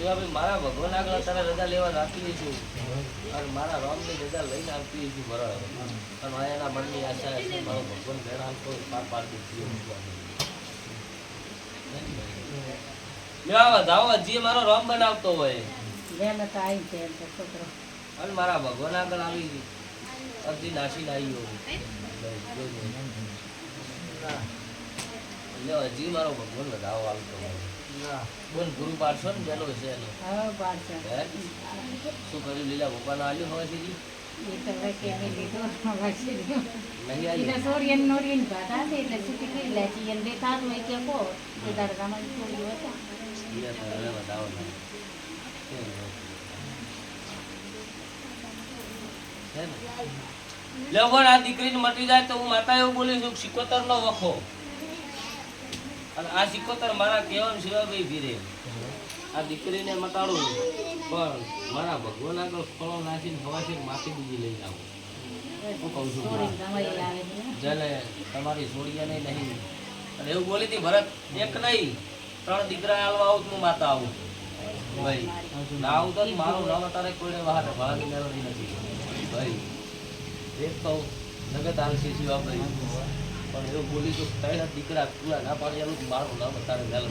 શિવાભાઈ મારા ભગવાન આગળ તારે રજા લેવા રાખી છું. અને મારા રામની રજા લઈને આવતી છું બરાબર. અને માયાના મનની આશા છે મારો ભગવાન પાર લેવા ધાવો મારો રામ બનાવતો હોય. અને મારા ભગવાન આગળ આવી અડધી નાસી એટલે હજી મારો ભગવાન વધાવો આવતો હોય. બોલ ગુરુ પાડશો ને એનો? શું કર્યું? લીલા હવે મટી જાય તો હું માતા એવું બોલી છું સિકોતર નો વખો. અને આ સિકોતર મારા કહેવાનું શિવાભાઈ ભીરે આ દીકરીને મટાડું પણ મારા ભગવાન આગળ ફળો નાખીને હવાથી માફી બીજી લઈ આવું. હું કહું છું જેને તમારી છોડીને નહીં અને એવું બોલી હતી ભરત, એક નહીં, ત્રણ દીકરા આલવા આવું હું માતા આવું ભાઈ, ના આવું તો મારું નામ અત્યારે કોઈને બહાર ભાળાની મેળવણી નથી. ભાઈ, એક તો જગત આલસી શિવાભાઈ પણ એવું બોલી તો ત્રણ દીકરા પૂરા ના પાડી એનું મારું નામ તારે વેલ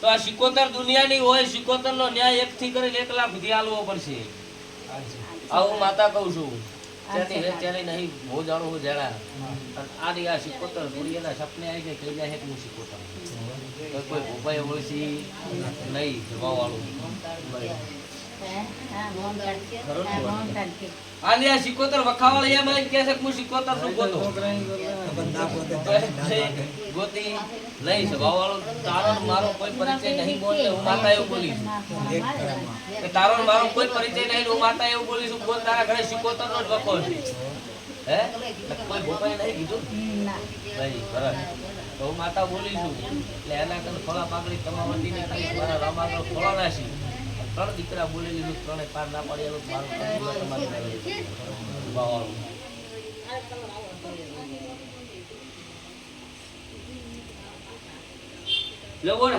તો આ સિકોતર દુનિયાની હોય સિકોતર નો ન્યાય એક થી કરી એક લાખ સુધી આલવો પડશે. આવું માતા કહું છું. ત્યારે નહીં બહુ જાણું હું. જણા આ આ સિકોતર દુનિયાના સપને આવી કહી જાય હે સિકોતર. કોઈ ભોપાઈ ઓળખી નહીં જવા વાળું હે? હા મોહનલાલ છે ખરું ને? હા મોહનલાલ છે આલી આ સિકોતર વખાવાળ એમ આવીને કે છે હું સિકોતરનું ગોતો ગોતી લઈ સ્વભાવ વાળો તારો મારો કોઈ પરિચય નહીં બોલે હું માતા એવું બોલી કે તારો મારો કોઈ પરિચય નહીં હું માતા એવું બોલી છું બોલ તારા ઘરે સિકોતર નો વખો છે. હે? કોઈ ભોપાઈ નહીં કીધું? ભાઈ બરાબર. હું માતા બોલી છું એટલે એના કરતા ફળા પાકડી કરી મારા રામ ફળા નાસી ત્રણ દીકરા બોલી લીધું ત્રણે પાર ના પાડી આલું મારું તમારી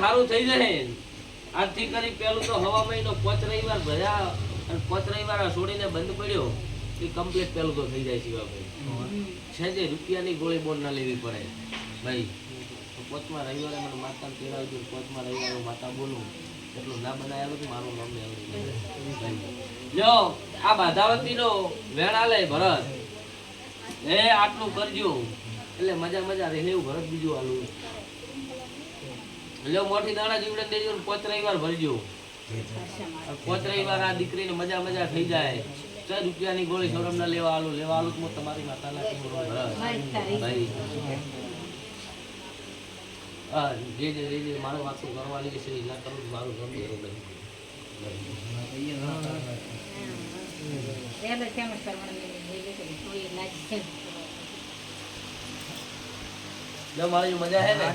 સારું થઈ જશે આજથી કરી, પેલું તો હવા મહિનો પોચ રવિવાર ભર્યા, અને પોચ રવિવાર છોડીને બંધ પડ્યો. એ કમ્પ્લીટ પેલું તો થઈ જાય શિવાભાઈ. છે જે રૂપિયાની ગોળી બોલ ના લેવી પડે. ભાઈ પોચમાં રવિવારે મને માતા દઉં પોચમાં રવિવારે માતા બોલું. એટલું ના બનાવેલું તો મારું નામ લેવું જો આ બાધાવતીનો વેણ આલે ભરત. એ આટલું કરજો. એટલે મજા મજા રહે એવું ભરત બીજું આલું. લ્યો મોટી દાણા જીવડે દેજો પોત રવિવાર ભરજો. પોત રવિવાર આ દીકરીને મજા મજા થઈ જાય. ચાર રૂપિયાની ગોળી સૌરભ ના લેવા આલું લેવા આલું તમારી માતાના ભાઈ. જે જે જે જે મારો વાતો કરવાની છે એ ના કરું મારું ગમ બરોબર મારી મજા હે ને?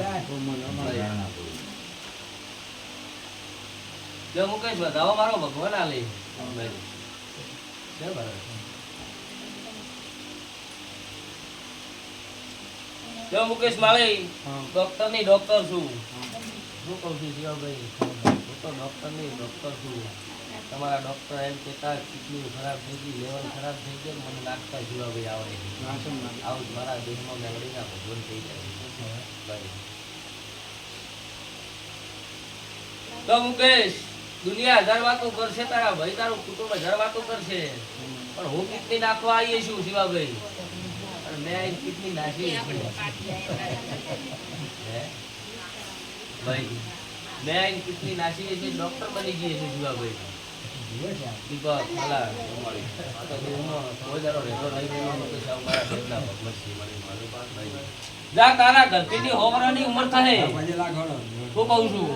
જો મુકેશ વધાવો મારો ભગવાન આ લે જો મુકેશ માળી ડોક્ટરની ડોક્ટર છું. શું કહું છું શિવાભાઈ? હું તો ડોક્ટરની ડોક્ટર છું. તમારા ડોક્ટર એમ કહેતા કિડની ખરાબ થઈ ગઈ લેવલ ખરાબ થઈ ગયું મને નાખતા શિવાભાઈ આવે આવું મારા દેહમાં મેળવીના ભગવાન થઈ જાય ભાઈ તો મુકેશ દુનિયા હજાર વાતો કરશે તારા ભાઈ તારું કુટુંબ હજાર વાતો કરશે. પણ હું કિડની નાખવા આવીએ છું શિવાભાઈ. મેં નાખી હે? ભાઈ મેં આઈને કિડની નાખી છે ડોક્ટર બની ગઈ છે શિવાભાઈ દીપક ભલા અમારી. આ તો દેવનો કોઈ દાડો રહેતો નહીં તો સાવ મારા દેવના ભગવત મારી મારી પાસે ભાઈ. જા તારા ઘરથી હોવરાની ઉંમર થશે હું કહું છું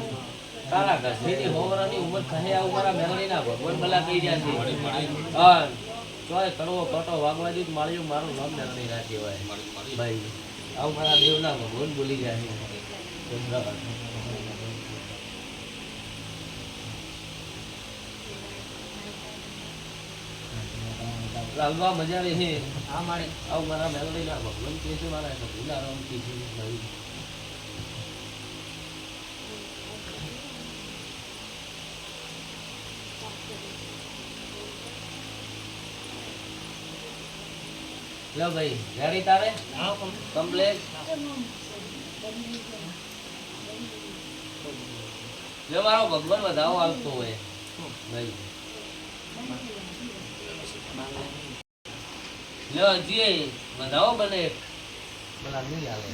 તારા ઘરથી હોવરાની ઉંમર થશે આવું મારા મેલડીના ભગવાન ભલા કહી રહ્યા છે. હા. તોય કડવો કટો વાગવા દીધું માળ્યું મારું નામ મેલડી ના કહેવાય ભાઈ આવું મારા દેવના ભગવાન બોલી ગયા છે. લાલવા મજા રહે આ મારે આવું મારા મેલડીના ભગવાન કહે છે મારા ભૂલા રામ કહે છે. લો ભાઈ રેડી તારે? કમ્પ્લેટ લે મારો ભગવાન વધારો આવતો હોય. ભાઈ. લે હજી વધાવો બને. બોલા નહીં આવે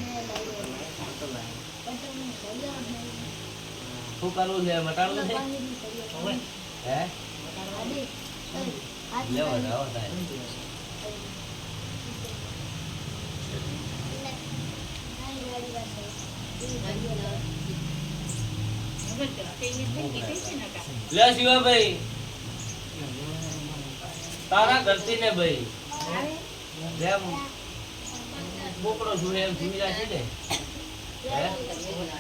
શું કરવું છે? મટાડવું છે? હે? લે વધાવો થાય. લે શિવાભાઈ. તારા ઘરથી ને ભાઈ જેમ બોકડો જોડે એમ રાખી ને. હે?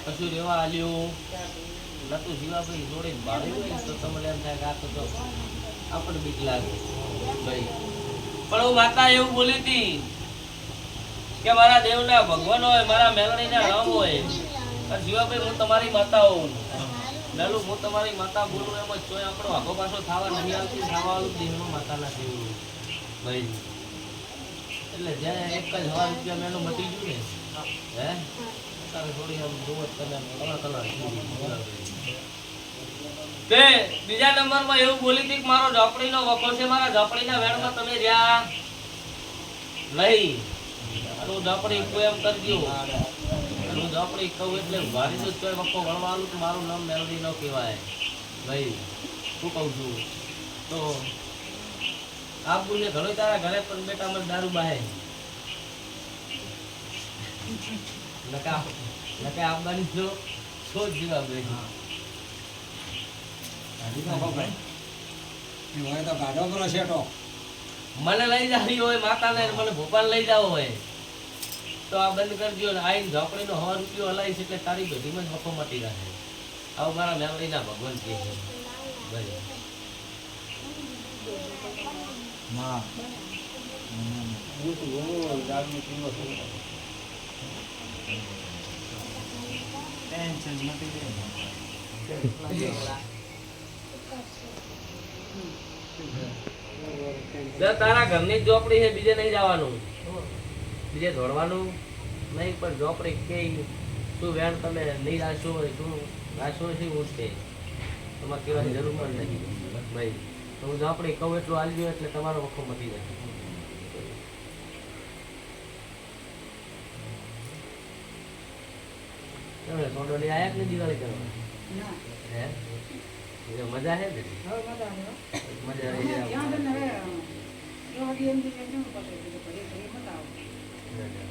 કશું રેવા આલ્યું? નતું શિવાભાઈ જોડે ભાડ્યું તો તમને એમ થાય કે આ તો આપણને બીક લાગે. ભાઈ. પણ હું માતા એવું બોલી હતી. કે મારા દેવના ભગવાન હોય મારા મેલડીના રામ હોય. અને શિવાભાઈ હું તમારી માતા હોઉં. લાલુ હું તમારી માતા બોલું એમ જ તોય આપણો આખો પાછો થવા નહીં આવતી થવા વાળું દેહનો માતાના જેવું ભાઈ એટલે જ્યાં એક જ હવા રૂપિયા મેલું મટી ગયું ને હે? તારે થોડી આમ જુઓ તમે કલર કલર તે બીજા નંબરમાં એવું બોલી હતી કે મારો ઝોપડીનો વખો છે મારા ઝોપડીના વેણમાં તમે જ્યાં લઈ. અને હું કોઈ એમ કરી દઉં. અને હું ઝોપડી કહું એટલે વારી તો કોઈ પપ્પો વળવાનું તો મારું નામ મેલડી ન કહેવાય. ભાઈ શું કહું છું? તો આપ બોલે ઘણો તારા ઘરે પણ બેટા મને દારૂ બાહે. નકા નકા આપવાની જો શોધ જેવા ભાઈ. મને લઈ જાવી હોય માતાને મને ભોપાલ લઈ જાવ હોય. તો આ બંધ કરજો ને આઈને ઝોપડીનો હવા રૂપિયો હલાવીશ એટલે તારી બધીમાં જ હફો મટી રહે આવું મારા મેમરીના ભગવાન કહે છે. તારા ઘરની ઝોપડી છે બીજે નહીં જવાનું. બીજે દોડવાનું નહીં પણ ઝોપડી કે શું વેણ તમે નહીં રાખશો હોય શું રાશો શું હું છે તમારે કહેવાની જરૂર પણ નથી. ભાઈ. તો હું ઝોપડી કહું એટલું આવી ગયો એટલે તમારો વખો મટી જાય. તમે સોડોલી આવ્યા કે નહીં દિવાળી કરવા? હે? મજા હે ને? મજા જાય. Далее.